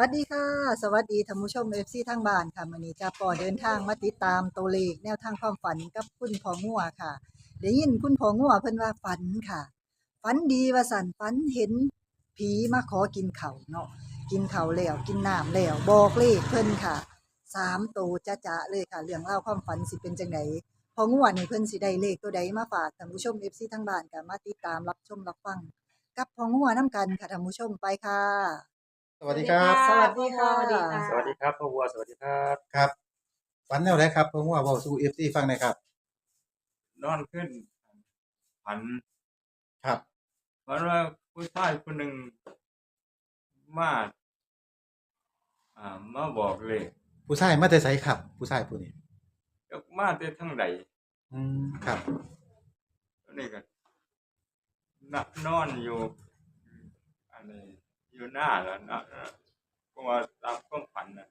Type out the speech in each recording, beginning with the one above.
วัสดีค่ะ สวัสดีท่านผู้ชม FC ทางบ้านค่ะมื้อนี้จะปอเดินทางมาติดตามตัวเลขแนวทางความฝันกับคุณพ่องัวค่ะได้ยินคุณพ่องัวเพิ่นว่าฝันค่ะ ฝันดีว่าสันฝันเห็นผีมาขอกินเข้าเนาะกินเข้าแล้วกินน้ำแล้วบอกเลขเพิ่นค่ะสามตัวจ้าๆเลยค่ะเรื่องเล่าความฝันสิเป็นจังไดพ่องัวนี่เพิ่นสิได้เลขตัวใดมาฝากท่านผู้ชม FC ทางบ้านก็มาติดตามรับชมรับฟังกับพ่องัวนํกันค่ะท่านผู้ชมไปค่ะ สวัสดีครับสวัสดีค่ะสวัสดีค่ะ สวัสดีครับพ่อวัวสวัสดีครับครับฝันแนวไหนครับผมว่าเว้าสู่ FC ฟังหน่อยครับ นอนขึ้นฝันครับฝันว่าผู้ชายคนหนึ่งมาอ่ามาบอกเลย ผู้ชายมาแต่ไสครับ ผู้ชายผู้นี้จากมาแต่ทั้งใดอืมครับนี่ก็นักนอนอยู่อันนี้ อยู่หน้าแล้วนะก็ว่าตามความฝันนะ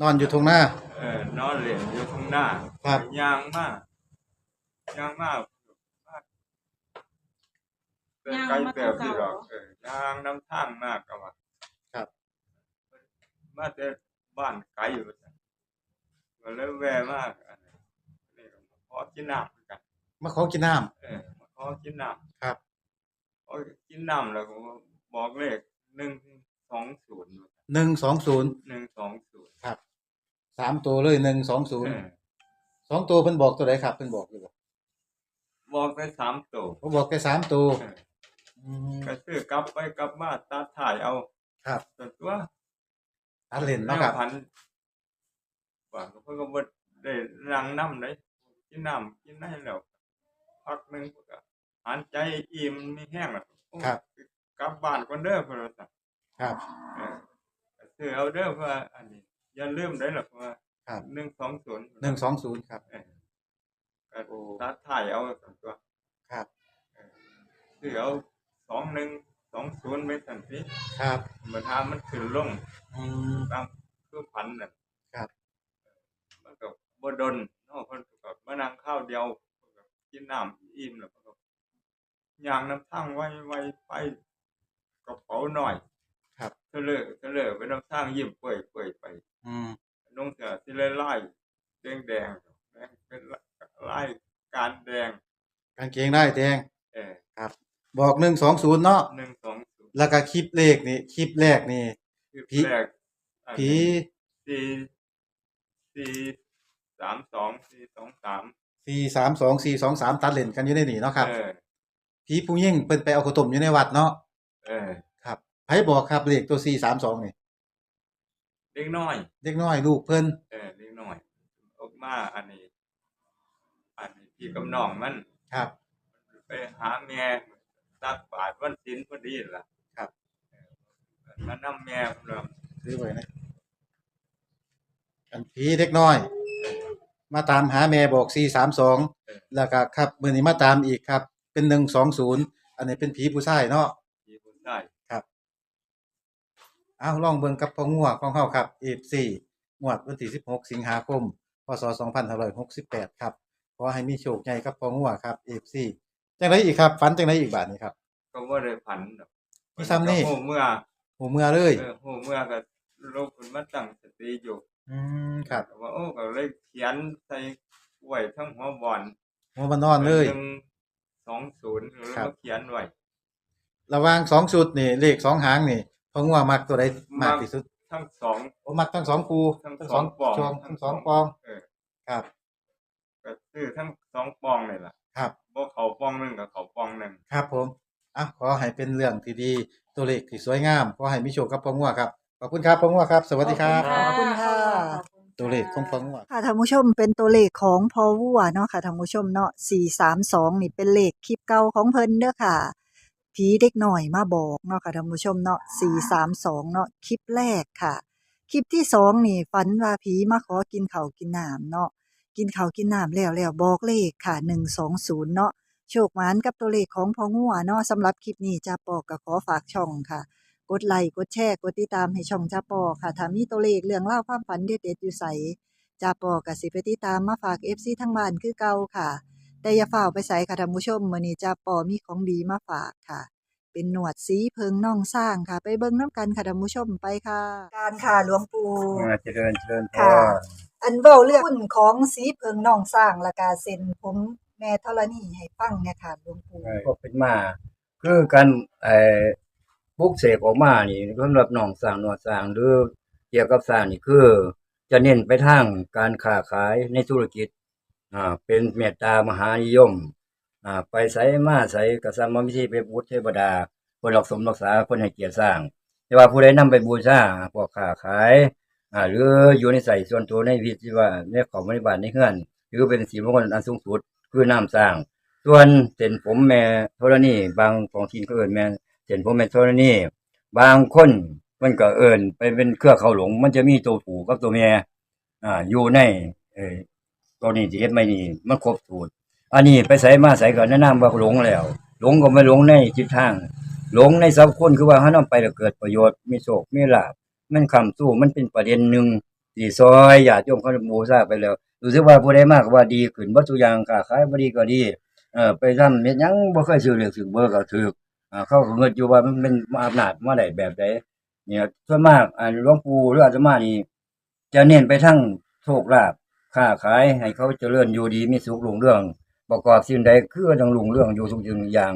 นอนอยู่ตรงหน้า เออนอนเล่นอยู่ข้างหน้าครับ ยางมากยางมากมากเดินไกลเติบที่หรอกเออยางน้ำทางมากก็ว่าครับ มาแต่บ้านไกลอยู่จ้ะก็เลยแวะมากอันนี้นี่ก็มาขอกินน้ำเหมือนกันมาขอกินน้ำเออมาขอกินน้ครับำขอกินน้ำแล้วก็บอกเลข หนึ่งสองศูนย์120หนึ่งสองศูนย์ครับสามตัวเลยเออ120สองตัวเพิ่นบอกตัวใดครับเพิ่นบอกอยู่บ่บอกไปสามตัวเขาบอกแค่สามตัวเอออืมก็ซื้อกลับไปกลับมาตัดถ่ายเอา ครับส่วนตัวอันเล่นเนาะครับแวพันว่าก็เพิ่นก็บ่ได้รังน้ำเลยกินน้ำกินได้แล้วพักหนึงเพิ่นก็หันใจอิ่มมีแห้งแล้วโอ้ครับ กลับบ้านก่อนเด้อเพิ่นว่าซั่นครับ เออก็ซื้อเอาเด้อเพื่ออันนี้ อย่าลืมได้อล่ะเพราะว่าครับ120 120ครับเออก็ตัดถ่ายเอาส่วนตัวครับซื้อเอา2120ไว้ซั่นสิครับบัดหามันขึ้นลงอืม ตามคือพันน่ะครับ มันก็บ่ดนเนาะเพิ่นก็มานั่งข้าวเดียวเพิ่นก็กินน้ำอิ่มแล้วเพิ่นก็ย่างน้ำทางไว้ไว้ไป กระเป๋าหน่อยครับเทเลอเทเลอไปน้ำทางยิ้มเปื่อยเปื่อยไป อืมนุ่งเสื้อที่ไล่ๆแดงแดงๆแดงเป็นลายการแดงกางเกงได้แดงเออบอก120เนาะหนึ่งสองศูนย์แล้วก็คลิปเลขนี่คลิปแรกนี่คือผีแรกอันผีนี้สี่สี่สามสองสี่สองสาม432 423ตัดเล่นกันอยู่ในนี่เนาะครับเออผีผู้ยิ่งเพิ่นไปเอาข้าวต้มอยู่ในวัดเนาะ เออครับไผบอกครับเลขตัว432นี่เล็กน้อย เด็กน้อยลูกเพิ่นเออเล็กน้อยออกมาอันนี้ อันนี้พี่กับน้องมัน ครับ ไปหาแม่ตักบาตรวันศีลพอดีล่ะครับ เออมานำแม่ผมเลยซื้อไว้นะอันผีเด็กน้อยมาตามหาแม่บอก432แล้วก็ครับมื้อนี้มาตามอีกครับ เป็น120อันนี้เป็นผีผู้ชายเนาะ พี่ผู้ชายเอาลองเบิ่งกับพ่องัวของเฮาครับ F4 งวดวันที่16 สิงหาคม พศ2568 ครับ ขอให้มีโชคใหญ่กับพ่องัวครับ F4 จังไดอีกครับ ฝันจังไดอีกบาดนี้ครับ ก็ว่าได้ผันดอกมีซ้ำนี่ โหเมื่อโหเมื่อเลย เออโหเมื่อก็ลูกคุณมาตั้งสติอยู่ อืมครับก็ว่าโอ้ก็เลยเขียนใส่ไว้ทั้งหัวบอลหัวมานอนเลย หนึ่งสองศูนย์แล้วครับก็เขียนไว้ ระหว่างสองชุดนี่เลขสองหางนี่พ่องัวมักตัวใดมากที่สุดทั้งสอง ผมมักทั้งสองคู่ทั้งทั้งสสอองงปองช่วงทั้งสองปองเออครับก็ซื้อทั้งสองปองเลยล่ะ ครับบ่เขาปองหนึ่งกับเขาปองหนึ่งครับผมอะขอให้เป็นเรื่องที่ดีตัวเลขที่สวยงามขอให้มีโชคกับพ่องัวครับขอบคุณครับพ่องัวครับ สวัสดีครับ ขอบคุณค่ะตัวเลขของพ่องัวค่ะท่านผู้ชมเป็นตัวเลขของพอวัวเนาะค่ะท่านผู้ชมเนาะ432นี่เป็นเลขคลิปเก่าของเพิ่นเด้อค่ะ ผีเด็กหน่อยมาบอกเนาะค่ะท่านผู้ชมเนาะ432เนาะคลิปแรกค่ะ คลิปที่สองนี่ฝันว่าผีมาขอกินข้าวกินน้ำเนาะกินข้าวกินน้ำแล้วแล้วบอกเลขค่ะ120เนาะโชคหมานกับตัวเลขของพองัวเนาะสำหรับคลิปนี้จ้าปอกก็ขอฝากช่องค่ะ กดไลค์กดแชร์กดติดตามให้ช่องจ้าปอค่ะถ้ามีตัวเลขเรื่องเล่าวความฝันเด็ดๆอยู่ใสจ้าปอก็สิไปติดตามมาฝาก FC ทั้งบ้านคือเก่าค่ะ แต่อย่าฝ่าไปใส่ค่ะท่านผู้ชมมื้อนี้จ้าปอมีของดีมาฝากค่ะไปเป็นหนวดสีเพิงน่องสร้างค่ะ ไปเบิ่งน้ำกันค่ะท่านผู้ชมไปค่ะ การค่ะหลวงปู่ อ่าเจริญเจริญพค่ะรอันเว้าเรื่องหุ้นของสีเพิงน่องสร้างและกาเซ็นผมแม่ธรณีให้ฟังเนี่ยค่ะหลวงปู่ ก็เป็นมา คือการไอ้ปลุกเสกออกมานี่สำหรับหนองสร้างหนวดสร้างหรือเกี่ยวกับสร้างนี่คือ จะเน้นไปทางการค้าขายในธุรกิจ อ่าเป็นเมตตามหานิยมอ่าไปใส่มาใส่กระสัมมิธีไปบูชเทวดา คนรักสมรักษาคนให้เกียรติสร้าง แต่ว่าผู้ใดนำไปบูชาพวกค้าขายอ่าหรืออยู่ในใส่ส่วนตัวในวิธีว่าในของบริบาลในเฮือน หรือเป็นสีมงคลอันสูงสุดคือน้ำสร้าง ส่วนเส้นผมแม่ธรณีบางของทีมก็เอินแม่เส้นผมแม่ธรณีบางคนมันก็เอินไปเป็นเครือเขาหลง มันจะมีตัวผูกับตัวแม่อ่าอยู่ในเอ ตัวนี้ที่เฮ็ดไม่นี่มันครบสูตร อันนี้ไปใส่มาใส่ก็แนะนำว่าหลงแล้ว หลงก็ไม่หลงในจิตทาง หลงในสัพคนคือว่าเฮานำไปแล้วเกิดประโยชน์มีโชคมีลาภมันคำสู้มันเป็นประเด็นหนึ่งที่ซอยญาติโยมเขาบูชาไปแล้วรู้สึกว่าผู้ใดมากก็ว่าดีขึ้นบ่ทุอย่างค้าขายบ่ดีก็ดีเออไปทำเฮ็ดยังบ่เคยซื้อเรื่องซื้อเบอร์ก็ถูกอ่าเขาก็เงินอยู่ว่ามันเป็นอำนาจมาได้แบบใดเนี่ยส่วนมากอ่าหลวงปู่หรืออาตมานี่จะเน้นไปทั้งโชคลาภ ค้าขายให้เขาเจริญอยู่ดีมีสุขรุ่งเรื่อง ประกอบสิ่งใดคือต้องรุ่งเรื่องอยู่ทุกสิ่งทุกอย่าง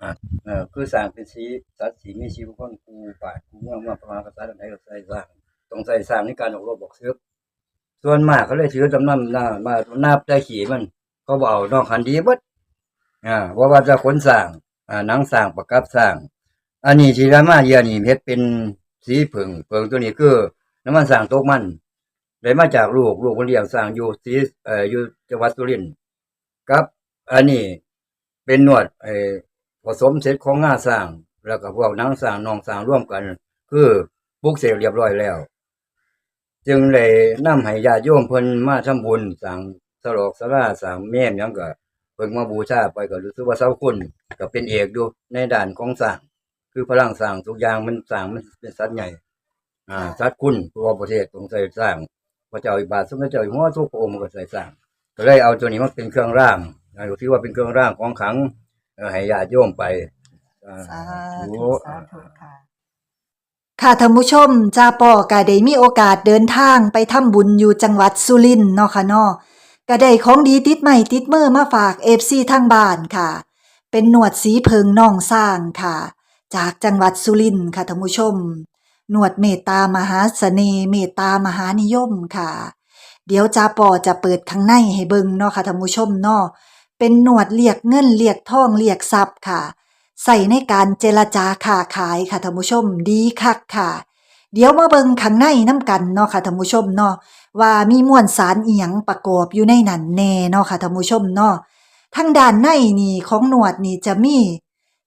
อ่าเออคือสร้างเป็นสีสัตว์สีมีชีวิตคนกูป่ากูเมือมาพระมหากษัตริย์ใดก็ใส่สร้างต้องใส่สร้างในการออกรบบอกซื้อส่วนมากเขาเลยถือจำนำหน้ามานับได้ขี่มันเขาบอกนอกคันดีบดอ่าว่าว่าจะขนสร้างอ่าหนังสร้างประกับสร้าง อันนี้ที่รามาเยียนี่เฮ็ดเป็นสีผึ่งเผงตัวนี้คือน้ำมันสร้างตกมัน ได้มาจากลูกลูกคนเลี้ยงสร้างอยู่สีเอ่ออยู่จังหวัดสุรินทร์กับ อันนี้เป็นนวดไอ้ผสมเสร็จของงาสร้าง แล้วก็พวกนังสร้างนองสร้างร่วมกัน คือปลุกเสกเรียบร้อยแล้ว จึงเลยนำให้ญาติโยมเพิ่นมาทำบุญสร้างสลอกสลาสร้างแม่นหยังก็เพิ่งมาบูชาไปก็รู้สึกว่าเสาคุณก็เป็นเอกอยู่ในด้านของสร้าง คือพลังสร้างทุกอย่างมันสร้างมันเป็นสัตว์ใหญ่ อ่าสัตว์คุณตัวประเทศต้องใส่สร้าง พระเจ้าอิบาทสมเด็จเจ้าอยู่หัวทุกพระองค์ก็ใส่สร้างก็เลยเอาตัวนี้มาเป็นเครื่องร่างอ่าถือว่าเป็นเครื่องร่างของขลังเอ่อให้ญาติโยมไปอ่าสาธุธุสาธุค่ะค่ะท่านผู้ชมจาปอก็ได้มีโอกาสเดินทางไปทำบุญอยู่จังหวัดสุรินทร์เนาะค่ะเนาะก็ได้ของดีติดใหม่ติดมือมาฝาก FC ทางบ้านค่ะ เป็นหนวดสีเพิงน่องสร้างค่ะ จากจังหวัดสุรินทร์ค่ะท่านผู้ชม หนวดเมตตามหาเสน่ห์เมตตามหานิยมค่ะ เดี๋ยวจาปอจะเปิดข้างในให้เบิงเนาะค่ะท่านผู้ชมเนาะเป็นหนวดเรียกเงินเรียกทองเรียกทรัพย์ค่ะ ใส่ในการเจรจาค้าขายค่ะท่านผู้ชมดีคักค่ะ เดี๋ยวมาเบิงข้างในน้ำกันเนาะค่ะท่านผู้ชมเนาะว่ามีมวลสารเอียงประกอบอยู่ในนั้นแน่เนาะค่ะท่านผู้ชมเนาะทางด้านในนี่ของหนวดนี่จะมี